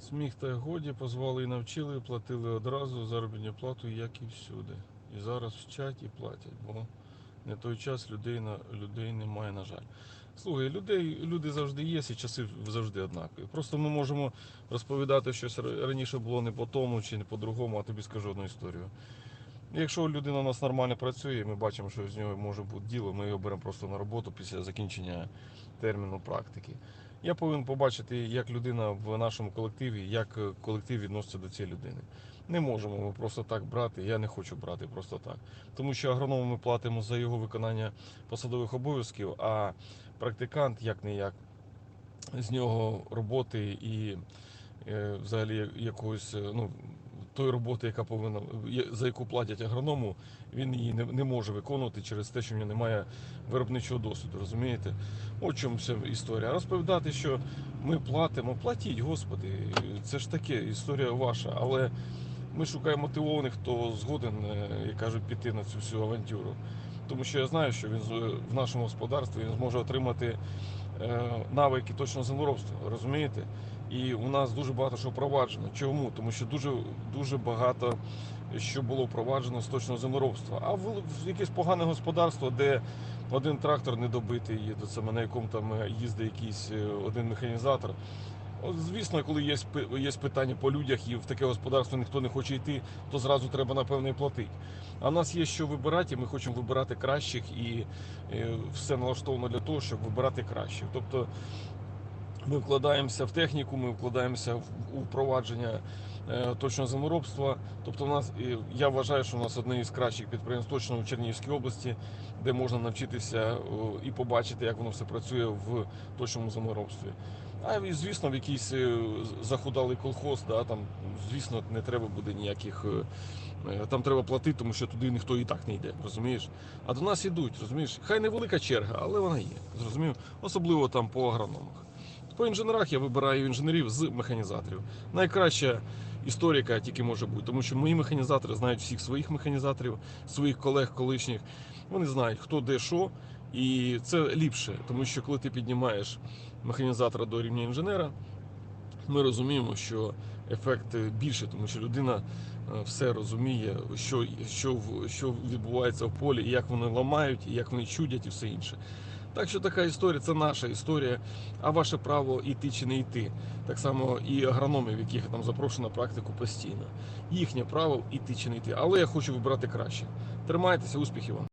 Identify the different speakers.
Speaker 1: Сміх та годі позвали і навчили, платили одразу заробітну плату, як і всюди. І зараз вчать і платять, бо не той час людей, людей немає, на жаль. Слухай, людей, люди завжди є, і часи завжди однакові. Просто ми можемо розповідати щось раніше було не по тому чи не по-другому, а тобі скажу одну історію. Якщо людина у нас нормально працює, ми бачимо, що з нього може бути діло, ми його беремо просто на роботу після закінчення терміну практики. Я повинен побачити, як людина в нашому колективі, як е, колектив відноситься до цієї людини. Не можемо ми просто так брати. Я не хочу брати просто так. Тому що агроному ми платимо за його виконання посадових обов'язків, а практикант як не як з нього роботи і е, взагалі якоїсь е, ну, тої роботи, яка повинна за яку платять агроному, він її не, не може виконувати через те, що в нього немає виробничого досвіду. Розумієте? От чому вся історія. Розповідати, що ми платимо, платіть, господи, це ж таке, історія ваша, але ми шукаємо мотивованих, хто згоден, е, як кажуть, піти на цю всю авантюру. Тому що я знаю, що він в нашому господарстві він зможе отримати навики точного землеробства, розумієте? І у нас дуже багато що впроваджено. Чому? Тому що дуже, дуже багато що було впроваджено з точного землеробства. А в, якесь погане господарство, де один трактор недобитий, є, це на якому там е, їздить якийсь е, один механізатор. Звісно, коли є, є питання по людях і в таке господарство ніхто не хоче йти, то зразу треба напевно і платити. А в нас є що вибирати, і ми хочемо вибирати кращих, і е, все налаштовано для того, щоб вибирати кращих. Тобто ми вкладаємося в техніку, ми вкладаємося в у впровадження е, точного землеробства. Тобто, в нас е, я вважаю, що у нас одне із кращих підприємств точно в Чернігівській області, де можна навчитися і побачити, як воно все працює в точному землеробстві. А і, звісно, в якийсь е, захудалий колхоз, да, там, звісно, не треба буде ніяких. е, е, Там треба платити, тому що туди ніхто і так не йде, розумієш? А до нас ідуть, розумієш? Хай невелика черга, але вона є. Зрозумів? Особливо там по агрономах. По інженерах я вибираю інженерів з механізаторів. Найкраща історика тільки може бути, тому що мої механізатори знають всіх своїх механізаторів, своїх колег колишніх. Вони знають, хто де що, і це ліпше, тому що коли ти піднімаєш механізатора до рівня інженера, ми розуміємо, що ефект більше, тому що людина е, все розуміє, що, що, що відбувається в полі, як вони ламають, і як вони чудять, і все інше. Так що така історія, це наша історія, а ваше право йти чи не йти. Так само і агрономів, яких там запрошую на практику постійно. Їхнє право йти чи не йти. Але я хочу вибрати краще. Тримайтеся, успіхів вам!